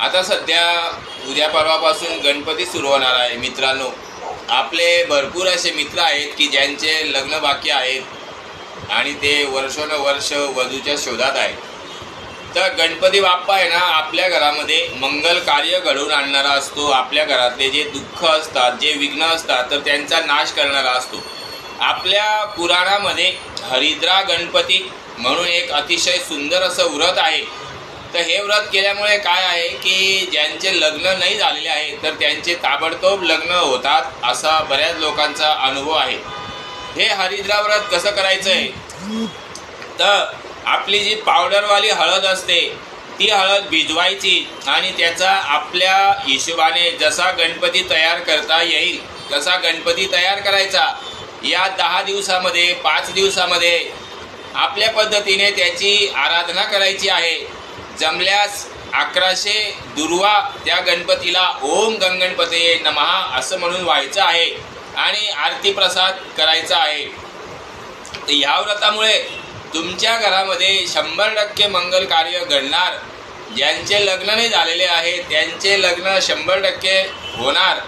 आता सध्या उद्या परवापासून गणपती सुरू होणार आहे मित्रांनो. आपले भरपूर असे मित्र आहेत की ज्यांचे लग्न बाकी आहेत आणि ते वर्षानुवर्ष वधूच्या शोधात आहेत. तर गणपती बाप्पा आहे ना आपल्या घरामध्ये मंगल कार्य घडवून आणणारा असतो. आपल्या घरातले जे दुःख असतात जे विघ्न असतात तर त्यांचा नाश करणारा असतो. आपल्या पुराणामध्ये हरिद्रा गणपती म्हणून एक अतिशय सुंदर असं व्रत आहे. तर हे व्रत केल्यामुळे काय आहे की ज्यांचे लग्न नाही झालेले आहे तर त्यांचे ताबडतोब लग्न होतात असा बऱ्याच लोकांचा अनुभव आहे. हे हरिद्रा व्रत कसं करायचं आहे तर आपली जी पावडरवाली हळद असते ती हळद भिजवायची आणि त्याचा आपल्या हिशोबाने जसा गणपती तयार करता येईल तसा गणपती तयार करायचा. या दहा दिवसामध्ये पाच दिवसामध्ये आपल्या पद्धतीने त्याची आराधना करायची आहे. जमल्यास अकराशे दुर्वा त्या गणपतीला ओम गंगणपते नमहा असं म्हणून व्हायचं आहे आणि आरती प्रसाद करायचा आहे. तर ह्या व्रतामुळे तुमच्या घरामध्ये शंभर टक्के मंगल कार्य घडणार. ज्यांचे लग्न नाही झालेले आहे त्यांचे लग्न शंभर टक्के होणार.